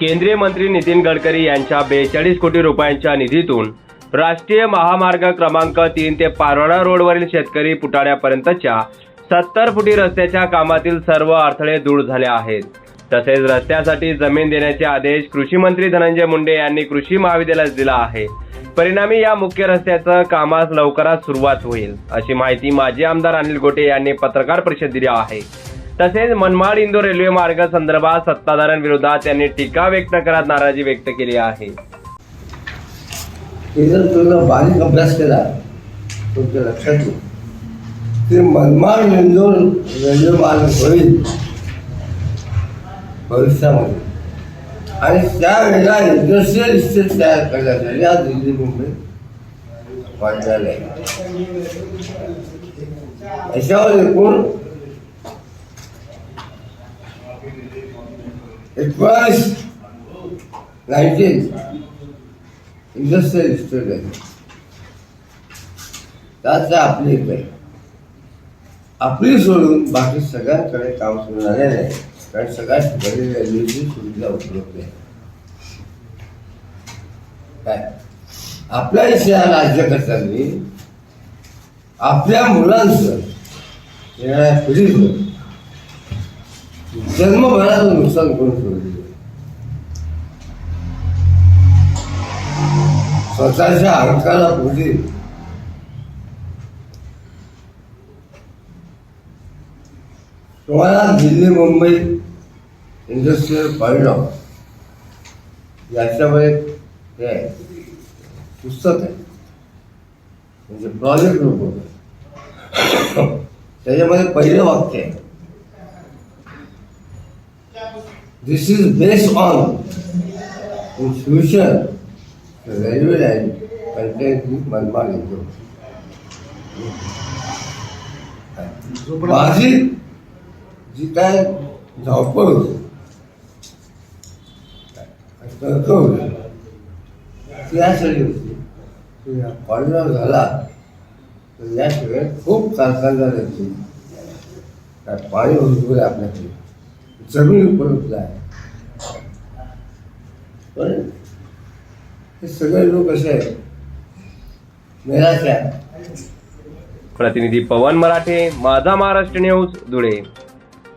केंद्रीय मंत्री नितीन गडकरी यांच्या बेचाळीस कोटी रुपयांच्या निधीतून राष्ट्रीय महामार्ग क्रमांक तीन ते पारवाडा रोडवरील शेतकरी पुटाळ्यापर्यंतच्या सत्तर फुटी रस्त्याच्या कामातील सर्व अडथळे दूर झाले आहेत. तसेच रस्त्यासाठी जमीन देण्याचे आदेश कृषी मंत्री धनंजय मुंडे यांनी कृषी महाविद्यालयास दिला आहे. परिणामी या मुख्य रस्त्याचं कामास लवकरात सुरुवात होईल अशी माहिती माजी आमदार अनिल गोटे यांनी पत्रकार परिषद दिली आहे. तसेच मनमाड इंदोर रेल्वे मार्ग संदर्भात सत्ताधाऱ्यांविरोधात त्यांनी टीका व्यक्त करत नाराजी व्यक्त केली आहे. बारीक अभ्यास केला तुमच्या लक्षात ते मनमाड इंदोर रेल्वे मार्ग होईल भविष्यामध्ये. आणि त्यावेळेला इंडस्ट्रियल इस्टेट तयार करण्यात करण्यासाठी आज दिल्ली मुंबई वाढलेलं आहे. याच्यावर एकूण एकोणावीस नाईन्टीन इंडस्ट्रियल इस्टेट आहे त्यात काय आपली एक आहे आपली सोडून बाकी सगळ्याकडे काम सुरू झालेलं आहे कारण सगळ्या ठिकाणी रेल्वेची सुविधा उपलब्ध आहे. काय? आपल्या या राज्यकर्त्यांनी आपल्या मुलांचं येणाऱ्या पिढीचं जन्मभराचं नुकसान करून सोडलेलं आहे स्वतःच्या अहंकारापोटी तुम्हाला दिल्ली मुंबई इंडस्ट्रियल कॉरिडॉर याच्यामध्ये हे पुस्तक आहे. म्हणजे प्रोजेक्ट रूप त्याच्यामध्ये पहिलं वाक्य आहे. This is based on in future railway line contain Manmad येतो माझी जी काय धावपळ होती तर्क होती ती यासाठी होती की या कॉरिडॉर झाला तर याशिवाय खूप कारखानदार पाणी आहे आपल्याकडे जमीन उपलब्ध आहे. पण हे सगळे लोक असे आहेत. निराश प्रतिनिधी पवन मराठे माझा महाराष्ट्र न्यूज धुळे.